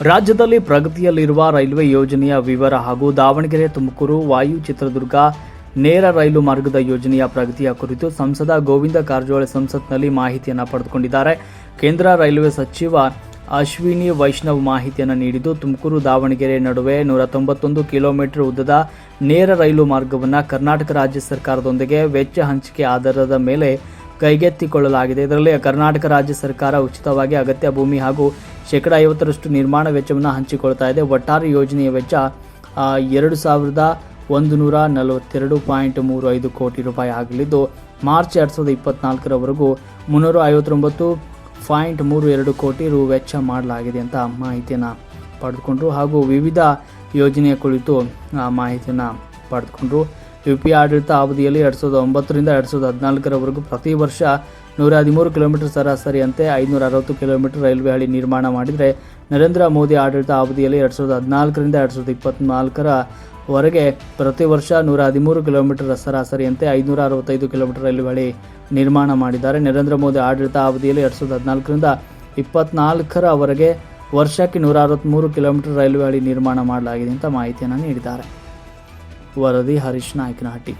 ರಾಜ್ಯದಲ್ಲಿ ಪ್ರಗತಿಯಲ್ಲಿರುವ ರೈಲ್ವೆ ಯೋಜನೆಯ ವಿವರ ಹಾಗೂ ದಾವಣಗೆರೆ, ತುಮಕೂರು, ವಾಯು ಚಿತ್ರದುರ್ಗ, ನೇರ ರೈಲು ಮಾರ್ಗದ ಯೋಜನೆಯ ಪ್ರಗತಿಯ ಕುರಿತು ಸಂಸದ ಗೋವಿಂದ ಕಾರಜೋಳ ಸಂಸತ್ನಲ್ಲಿ ಮಾಹಿತಿಯನ್ನು ಪಡೆದುಕೊಂಡಿದ್ದಾರೆ. ಕೇಂದ್ರ ರೈಲ್ವೆ ಸಚಿವ ಅಶ್ವಿನಿ ವೈಷ್ಣವ್ ಮಾಹಿತಿಯನ್ನು ನೀಡಿದ್ದು, ತುಮಕೂರು, ದಾವಣಗೆರೆ ನಡುವೆ ನೂರ ತೊಂಬತ್ತೊಂದು ಕಿಲೋಮೀಟರ್ ಉದ್ದದ ನೇರ ರೈಲು ಮಾರ್ಗವನ್ನು ಕರ್ನಾಟಕ ರಾಜ್ಯ ಸರ್ಕಾರದೊಂದಿಗೆ ವೆಚ್ಚ ಹಂಚಿಕೆ ಆಧಾರದ ಮೇಲೆ ಕೈಗೆತ್ತಿಕೊಳ್ಳಲಾಗಿದೆ. ಇದರಲ್ಲಿ ಕರ್ನಾಟಕ ರಾಜ್ಯ ಸರ್ಕಾರ ಉಚಿತವಾಗಿ ಅಗತ್ಯ ಭೂಮಿ ಹಾಗೂ ಶೇಕಡ ಐವತ್ತರಷ್ಟು ನಿರ್ಮಾಣ ವೆಚ್ಚವನ್ನು ಹಂಚಿಕೊಳ್ತಾ ಇದೆ. ಒಟ್ಟಾರೆ ಯೋಜನೆಯ ವೆಚ್ಚ ಎರಡು ಸಾವಿರದ ಒಂದು ನೂರ ನಲವತ್ತೆರಡು ಪಾಯಿಂಟ್ ಮೂರು ಐದು ಕೋಟಿ ರೂಪಾಯಿ ಆಗಲಿದ್ದು, ಮಾರ್ಚ್ ಎರಡು ಸಾವಿರದ ಇಪ್ಪತ್ನಾಲ್ಕರವರೆಗೂ ಮುನ್ನೂರ ಐವತ್ತೊಂಬತ್ತು ಪಾಯಿಂಟ್ ಮೂರು ಎರಡು ಕೋಟಿ ರು ವೆಚ್ಚ ಮಾಡಲಾಗಿದೆ ಅಂತ ಮಾಹಿತಿಯನ್ನು ಪಡೆದುಕೊಂಡ್ರು. ಹಾಗೂ ವಿವಿಧ ಯೋಜನೆಯ ಕುರಿತು ಮಾಹಿತಿಯನ್ನು ಪಡೆದುಕೊಂಡ್ರು. ಯು ಪಿ ಆಡಳಿತ ಅವಧಿಯಲ್ಲಿ ಎರಡು ಸಾವಿರದ ಒಂಬತ್ತರಿಂದ ಎರಡು ಸಾವಿರದ ಹದಿನಾಲ್ಕರವರೆಗೂ ಪ್ರತಿ ವರ್ಷ ನೂರ ಹದಿಮೂರು ಕಿಲೋಮೀಟರ್ ಸರಾಸರಿಯಂತೆ ಐನೂರ ಅರವತ್ತು ಕಿಲೋಮೀಟರ್ ರೈಲ್ವೆ ಹಳಿ ನಿರ್ಮಾಣ ಮಾಡಿದರೆ ನರೇಂದ್ರ ಮೋದಿ ಆಡಳಿತ ಅವಧಿಯಲ್ಲಿ ಎರಡು ಸಾವಿರದ ಹದಿನಾಲ್ಕರಿಂದ ಎರಡು ಸಾವಿರದ ಇಪ್ಪತ್ತ್ನಾಲ್ಕರವರೆಗೆ ಪ್ರತಿ ವರ್ಷ ನೂರ ಹದಿಮೂರು ಕಿಲೋಮೀಟರ್ ಸರಾಸರಿಯಂತೆ ಐನೂರ ಅರವತ್ತೈದು ಕಿಲೋಮೀಟರ್ ರೈಲ್ವೆ ಹಳಿ ನಿರ್ಮಾಣ ಮಾಡಿದ್ದಾರೆ. ನರೇಂದ್ರ ಮೋದಿ ಆಡಳಿತ ಅವಧಿಯಲ್ಲಿ ಎರಡು ಸಾವಿರದ ಹದಿನಾಲ್ಕರಿಂದ ಇಪ್ಪತ್ನಾಲ್ಕರವರೆಗೆ ವರ್ಷಕ್ಕೆ ನೂರ ಅರವತ್ತ್ಮೂರು ಕಿಲೋಮೀಟರ್ ರೈಲ್ವೆ ಹಳಿ ನಿರ್ಮಾಣ ಮಾಡಲಾಗಿದೆ ಅಂತ ಮಾಹಿತಿಯನ್ನು ನೀಡಿದ್ದಾರೆ. વરદી હરીશ નાયક નાટી